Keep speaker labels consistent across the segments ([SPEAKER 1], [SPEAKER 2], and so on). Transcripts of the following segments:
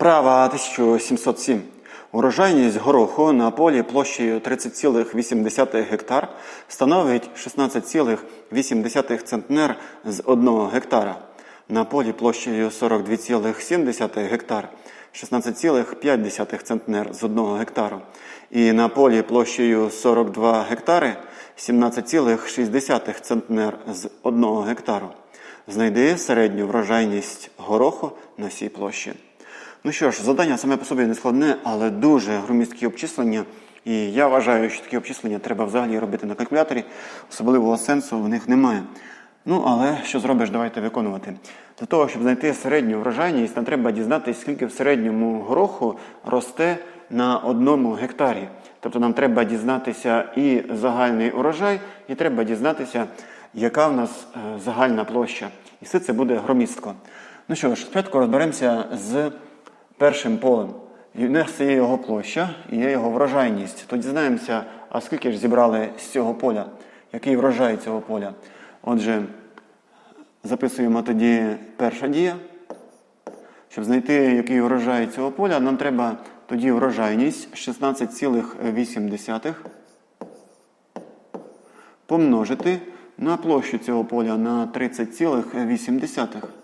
[SPEAKER 1] Вправа 1707. Урожайність гороху на полі площею 30,8 гектар становить 16,8 центнер з 1 гектара. На полі площею 42,7 гектар 16,5 центнер з 1 гектара. І на полі площею 42 гектари 17,6 центнер з 1 гектару. Знайди середню врожайність гороху на цій площі. Ну що ж, завдання саме по собі не складне, але дуже громісткі обчислення. І я вважаю, що такі обчислення треба взагалі робити на калькуляторі. Особливого сенсу в них немає. Ну, але що зробиш, давайте виконувати. Для того, щоб знайти середню врожайність, нам треба дізнатися, скільки в середньому гороху росте на одному гектарі. Тобто нам треба дізнатися і загальний урожай, і треба дізнатися, яка в нас е, загальна площа. І все це буде громістко. Ну що ж, спочатку розберемося з першим полем. Нас є його площа і є його врожайність. То дізнаємося, а скільки ж зібрали з цього поля, який врожай цього поля. Отже, записуємо тоді перша дія. Щоб знайти, який врожай цього поля, нам треба тоді врожайність 16,8 помножити на площу цього поля на 30,8.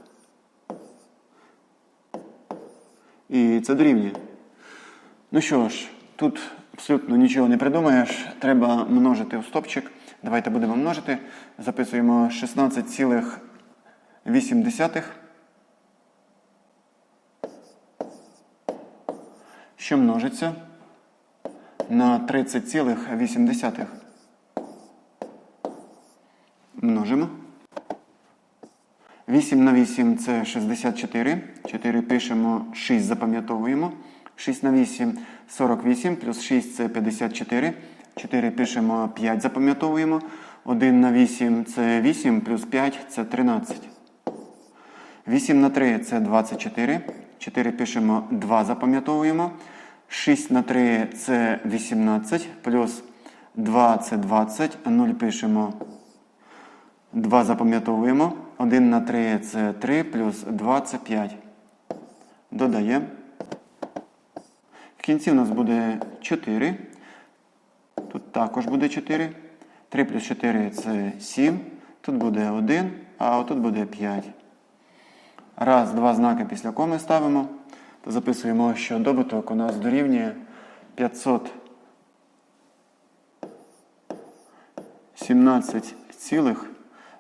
[SPEAKER 1] І це дорівнює. Ну що ж, тут абсолютно нічого не придумаєш. Треба множити у стопчик. Давайте будемо множити. Записуємо 16,8. Що множиться на 30,8. Множимо. 8 на 8 це 64. 4 пишемо, 6 запам'ятовуємо. 6 на 8 48, плюс 6 це 54. 4 пишемо, 5 запам'ятовуємо. 1 на 8 це 8, плюс 5 це 13. 8 на 3 це 24. 4 пишемо, 2 запам'ятовуємо. 6 на 3 це 18, плюс 2 це 20. 0 пишемо, 2 запам'ятовуємо. 1 на 3 це 3, плюс 2 це 5. Додаємо. В кінці у нас буде 4. Тут також буде 4. 3 плюс 4 це 7. Тут буде 1, а отут буде 5. Раз, два знаки після коми ставимо. То записуємо, що добуток у нас дорівнює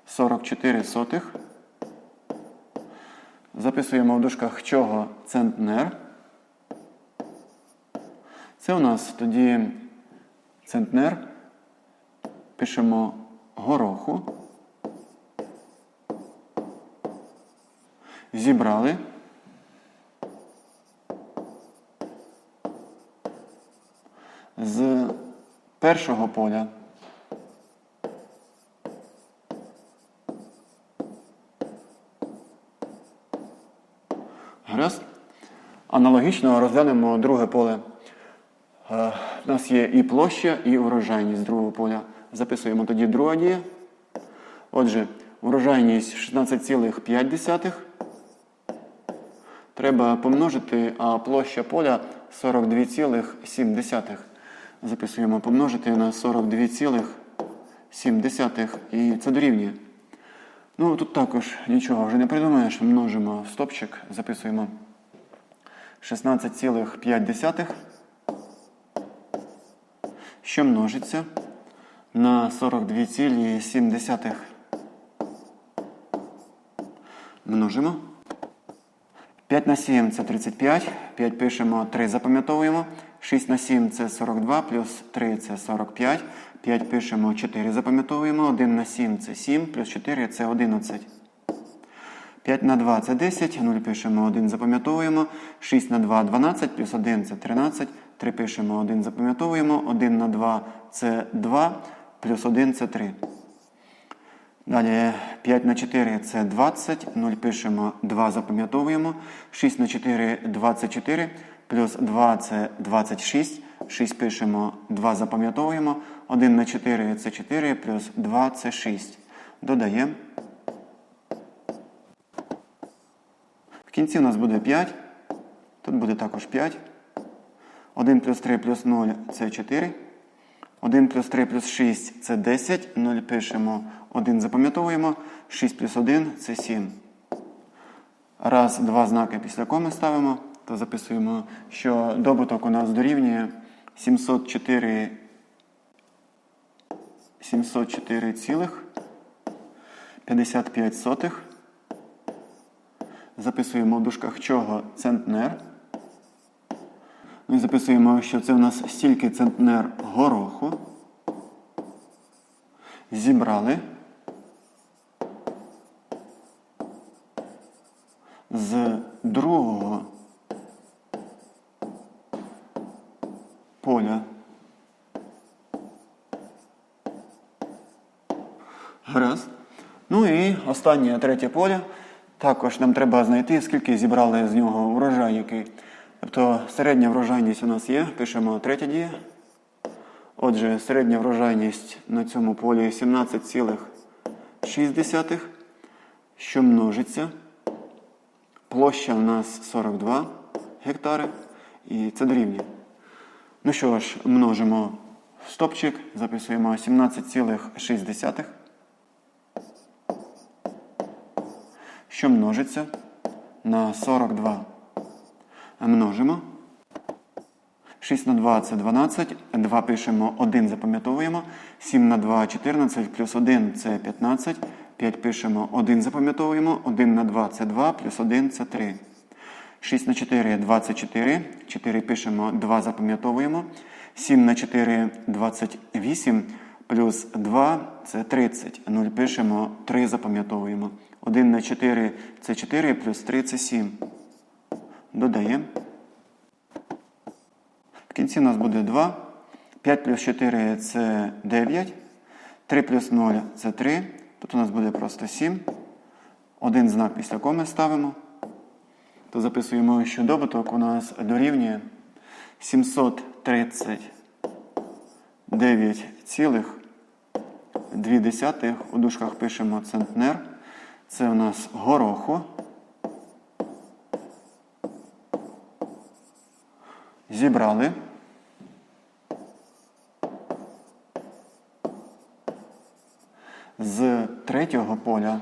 [SPEAKER 1] 500 17,44. Записуємо в дужках чого центнер. Це у нас тоді центнер. Пишемо гороху. Зібрали. З першого поля Гаразд. Аналогічно розглянемо друге поле. Е, У нас є і площа, і урожайність другого поля. Записуємо тоді друга дія. Отже, урожайність 16,5. Треба помножити, а площа поля 42,7. Записуємо помножити на 42,7. І це дорівнює. Ну, тут також нічого вже не придумаєш. Множимо стопчик, записуємо 16,5, що множиться на 42,7. Множимо. 5 на 7 це 35. 5 пишемо, 3 запам'ятовуємо. 6 на 7 це 42, плюс 3 це 45. 5 пишемо, 4 запам'ятовуємо. 1 на 7 це 7, плюс 4 це 11. 5 на 2 це 10, 0 пишемо, 1 запам'ятовуємо. 6 на 2 12, плюс 1 це 13. 3 пишемо, 1 запам'ятовуємо. 1 на 2 це 2, плюс 1 це 3. Далі 5 на 4 це 20, 0 пишемо, 2 запам'ятовуємо. 6 на 4 24, плюс 2 це 26. 6 пишемо, 2 запам'ятовуємо. 1 на 4 це 4, плюс 2 це 6. Додаємо. Кінці у нас буде 5. Тут буде також 5. 1 плюс 3 плюс 0 це 4. 1 плюс 3 плюс 6 це 10. 0 пишемо, 1 запам'ятовуємо. 6 плюс 1 це 7. Раз, два знаки після коми ставимо, то записуємо, що добуток у нас дорівнює 704 704,55. Записуємо в дужках чого центнер. Ну і записуємо, що це у нас стільки центнер гороху. Зібрали з другого поля. Гаразд. Ну і останнє третє поле. Також нам треба знайти, скільки зібрали з нього врожай який. Тобто середня врожайність у нас є, пишемо третя дія. Отже, середня врожайність на цьому полі 17,6, що множиться. Площа у нас 42 гектари. І це дорівнює. Ну що ж, множимо в стопчик, записуємо 17,6, що множиться на 42. Множимо. 6 на 2 це 12. 2 пишемо, 1 запам'ятовуємо. 7 на 2 14, плюс 1 це 15. 5 пишемо, 1 запам'ятовуємо. 1 на 2 це 2, плюс 1 це 3. 6 на 4 24. 4 пишемо, 2 запам'ятовуємо. 7 на 4 28, плюс 2 це 30. 0 пишемо, 3 запам'ятовуємо. 1 на 4 це 4, плюс 3 це 7. Додаємо. В кінці у нас буде 2. 5 плюс 4 це 9. 3 плюс 0 це 3. Тут у нас буде просто 7. Один знак після коми ставимо. То записуємо, що добуток у нас дорівнює 739,2. У дужках пишемо центнер. Це у нас гороху. Зібрали. З третього поля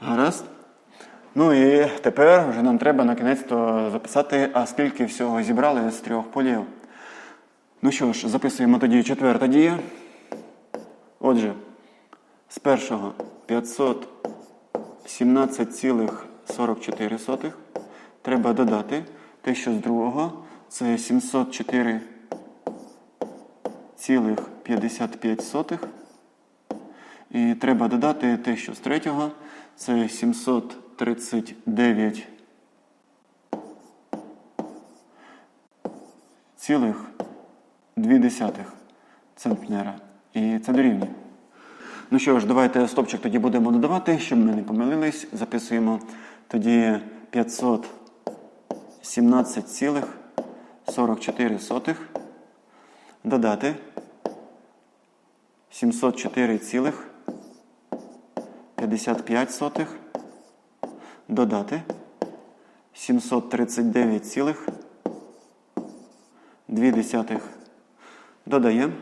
[SPEAKER 1] Гаразд. Ну і тепер вже нам треба на кінець записати, а скільки всього зібрали з трьох полів. Ну що ж, записуємо тоді четверта дія. Отже, з першого 517,44 треба додати те, що з другого це 704,55. І треба додати те, що з третього це 739 цілих 2 центнера. І це дорівнює. Ну що ж, давайте стопчик тоді будемо додавати, щоб ми не помилились. Записуємо тоді 517,44 додати 704,55 додати 739,2 додаємо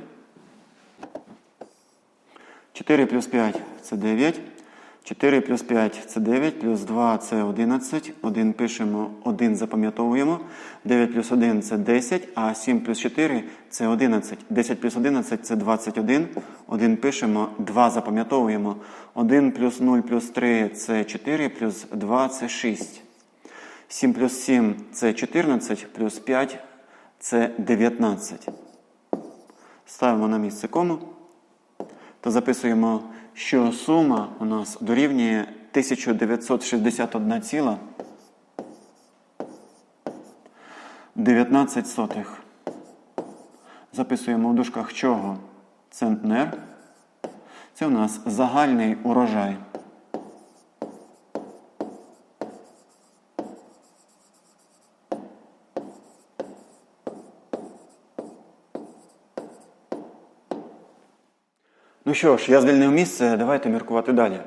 [SPEAKER 1] 4 плюс 5 це 9. 4 плюс 5 це 9, плюс 2 це 11. 1 пишемо, 1 запам'ятовуємо. 9 плюс 1 це 10, а 7 плюс 4 це 11. 10 плюс 11 це 21. 1 пишемо, 2 запам'ятовуємо. 1 плюс 0 плюс 3 це 4, плюс 2 це 6. 7 плюс 7 це 14, плюс 5 це 19. Ставимо на місце кому то записуємо, що сума у нас дорівнює 1961, 19 сотих. Записуємо в дужках чого? Центнер. Це у нас загальний урожай. Ну що ж, я звільнив місце, давайте міркувати далі.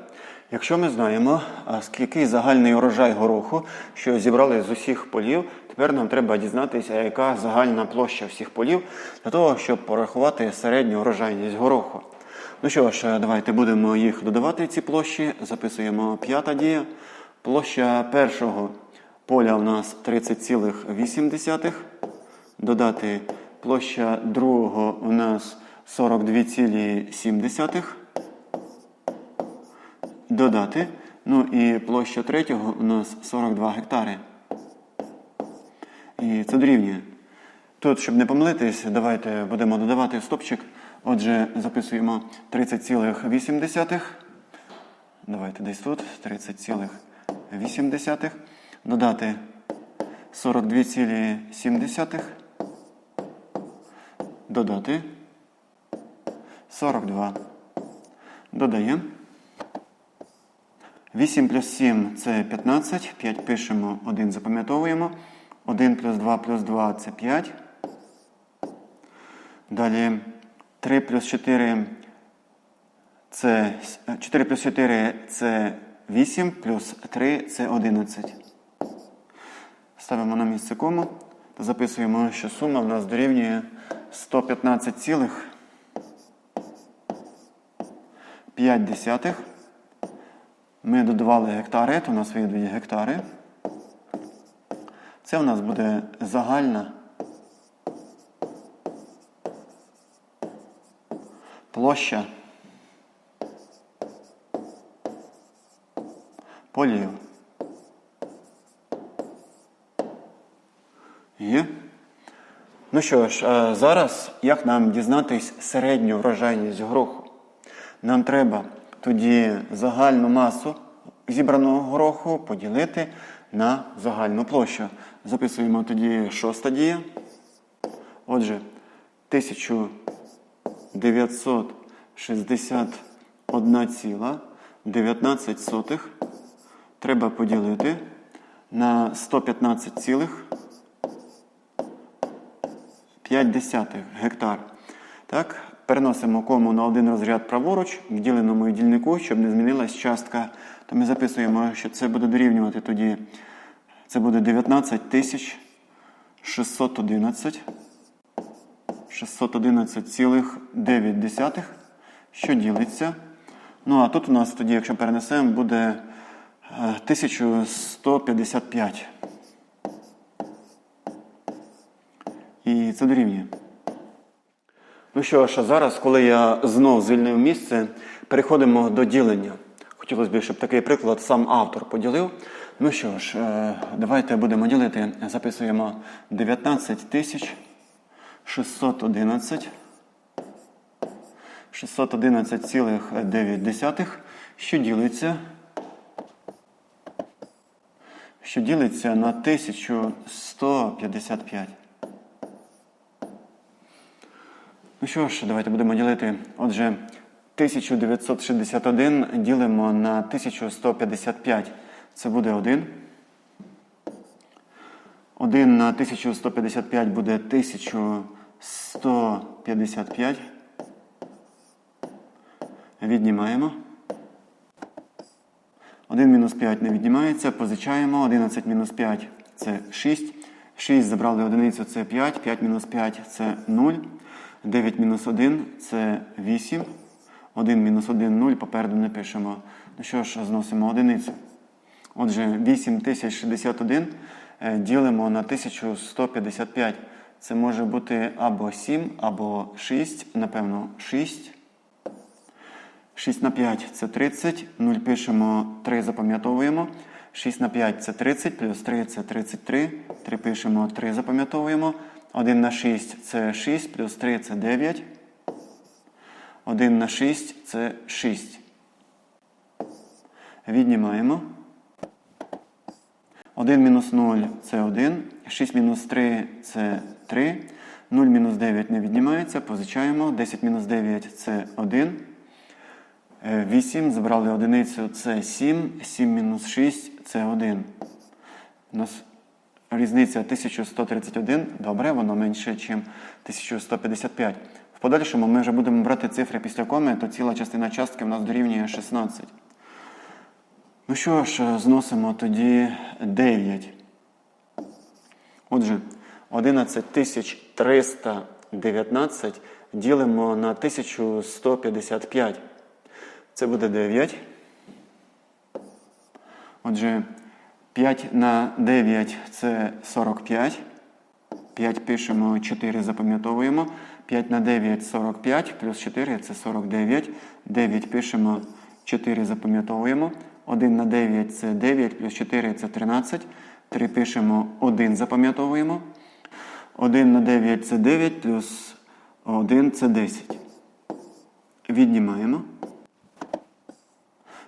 [SPEAKER 1] Якщо ми знаємо, скільки загальний урожай гороху, що зібрали з усіх полів, тепер нам треба дізнатися, яка загальна площа всіх полів, для того, щоб порахувати середню урожайність гороху. Ну що ж, давайте будемо їх додавати, ці площі. Записуємо п'ята дія. Площа першого поля у нас 30,8. Додати площа другого у нас 42,7. Додати. Ну і площа третього у нас 42 гектари. І це дорівнює. Тут, щоб не помилитись, давайте будемо додавати стопчик. Отже, записуємо 30,8. Давайте десь тут 30,8. Додати 42,7. Додати 42. Додаємо. 8 плюс 7 це 15. 5 пишемо, 1 запам'ятовуємо. 1 плюс 2 плюс 2 це 5. Далі 3 плюс 4 це 4 плюс 4 це 8, плюс 3 це 11. Ставимо на місце кому та записуємо, що сума в нас дорівнює 115,5 десятих. Ми додавали гектари, то у нас вийдуть гектари. Це у нас буде загальна площа полів. Є. Ну що ж, е, зараз як нам дізнатись середню врожайність гороху? Нам треба тоді загальну масу зібраного гороху поділити на загальну площу. Записуємо тоді шоста дія. Отже, 1961,19 треба поділити на 115,5 гектар. Так, переносимо кому на один розряд праворуч в діленому дільнику, щоб не змінилась частка. То ми записуємо, що це буде дорівнювати тоді. Це буде 19 611. 611,9, що ділиться. Ну, а тут у нас тоді, якщо перенесемо, буде е, 1155. І це дорівнює. Ну що ж, а зараз, коли я знов звільнив місце, переходимо до ділення. Хотілося б, щоб такий приклад сам автор поділив. Ну що ж, е, давайте будемо ділити. Записуємо 19 тисяч 611. 611,9, що ділиться. Що ділиться на 1155. Ну що ж, давайте будемо ділити. Отже, 1961 ділимо на 1155. Це буде 1. 1 на 1155 буде 1155. Віднімаємо. 1 мінус 5 не віднімається. Позичаємо. 11 мінус 5 це 6. 6 забрали одиницю це 5. 5 мінус 5 це 0. 9 мінус 1 це 8. 1 мінус 1 0. Попереду не пишемо. Ну що ж, зносимо одиницю. Отже, 8061 е, ділимо на 1155. Це може бути або 7, або 6, напевно, 6. 6 на 5 це 30. 0 пишемо, 3 запам'ятовуємо. 6 на 5 це 30, плюс 3 це 33. 3 пишемо, 3 запам'ятовуємо. 1 на 6 це 6, плюс 3 це 9. 1 на 6 це 6. Віднімаємо. 1 мінус 0 це 1. 6 мінус 3 це 3. 0 мінус 9 не віднімається. Позичаємо. 10 мінус 9 це 1. 8. Забрали одиницю це 7. 7 мінус 6 це 1. У нас різниця 1131. Добре, воно менше, ніж 1155. В подальшому ми вже будемо брати цифри після коми, то ціла частина частки в нас дорівнює 16. Ну що ж, зносимо тоді 9. Отже, 11319 ділимо на 1155. Це буде 9. Отже, 5 на 9 це 45. 5 пишемо, 4 запам'ятовуємо. 5 на 9 45, плюс 4 це 49. 9 пишемо, 4 запам'ятовуємо. 1 на 9 це 9, плюс 4 це 13. 3 пишемо, 1 запам'ятовуємо. 1 на 9 це 9, плюс 1 це 10. Віднімаємо.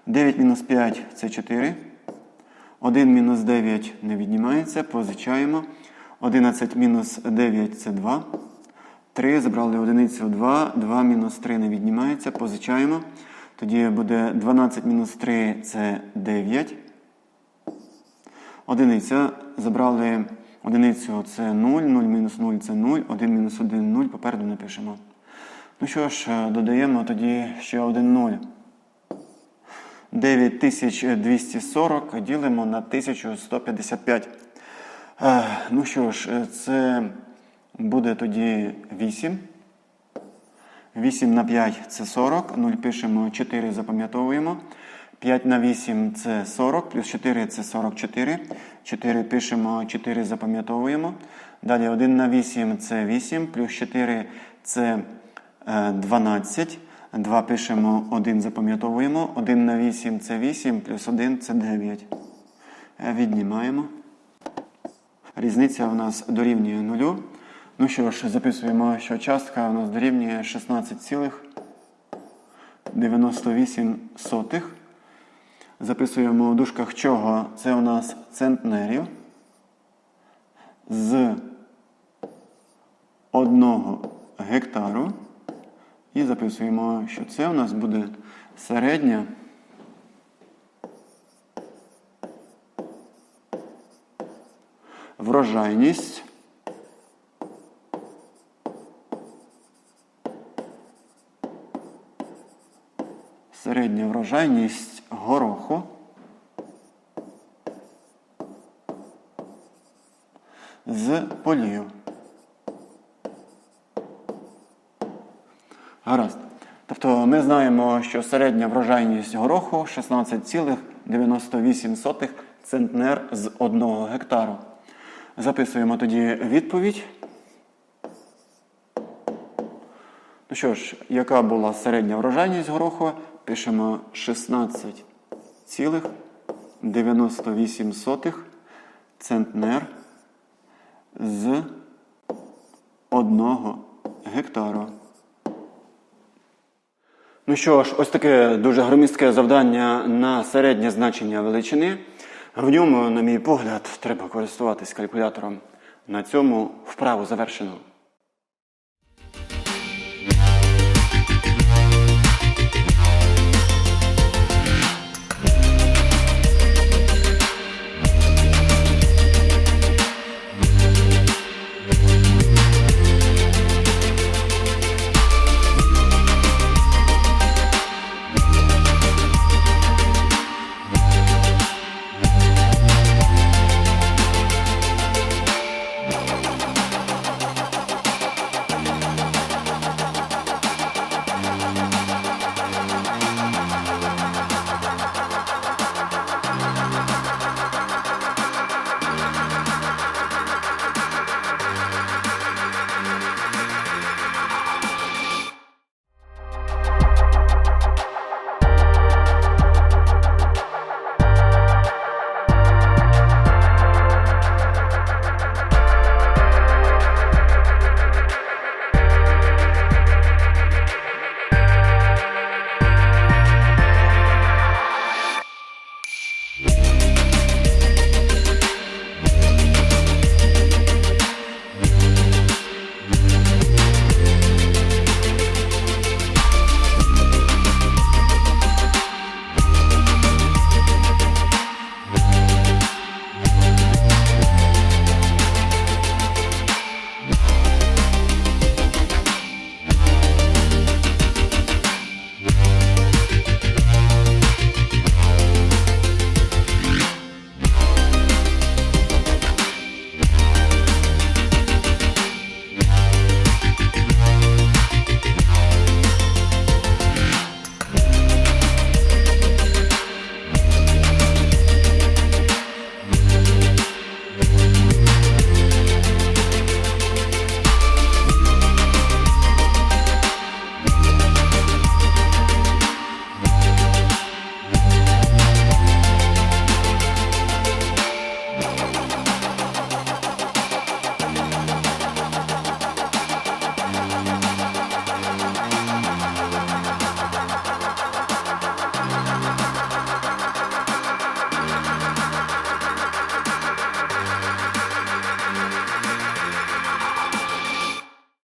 [SPEAKER 1] 9 мінус 5 це 4. 1 мінус 9 не віднімається, позичаємо. 11 мінус 9 це 2. 3 забрали одиницю 2. 2 мінус 3 не віднімається, позичаємо. Тоді буде 12 мінус 3 це 9. Одиниця. Забрали одиницю це 0, 0 мінус 0 це 0, 1 мінус 1 0, попереду напишемо. Ну що ж, додаємо тоді ще один 0. 9240 ділимо на 1155. Е, Ну що ж, е, це буде тоді 8. 8 на 5 це 40. 0 пишемо, 4 запам'ятовуємо. 5 на 8 це 40, плюс 4 це 44. 4 пишемо, 4 запам'ятовуємо. Далі 1 на 8 це 8, плюс 4 це е, 12. 2 пишемо, 1 запам'ятовуємо. 1 на 8 це 8, плюс 1 це 9. Е, Віднімаємо. Різниця у нас дорівнює 0. Ну що ж, записуємо, що частка у нас дорівнює 16,98. Записуємо в дужках чого? Це у нас центнерів з 1 гектару. І записуємо, що це у нас буде середня. Врожайність середня врожайність гороху з полів. Гаразд. Тобто ми знаємо, що середня врожайність гороху 16,98 центнер з 1 гектару. Записуємо тоді відповідь. Ну що ж, яка була середня врожайність гороху? Пишемо 16,98 центнер з 1 гектару. Ну що ж, ось таке дуже громістке завдання на середнє значення величини. В ньому, на мій погляд, треба користуватись калькулятором. На цьому вправу завершено.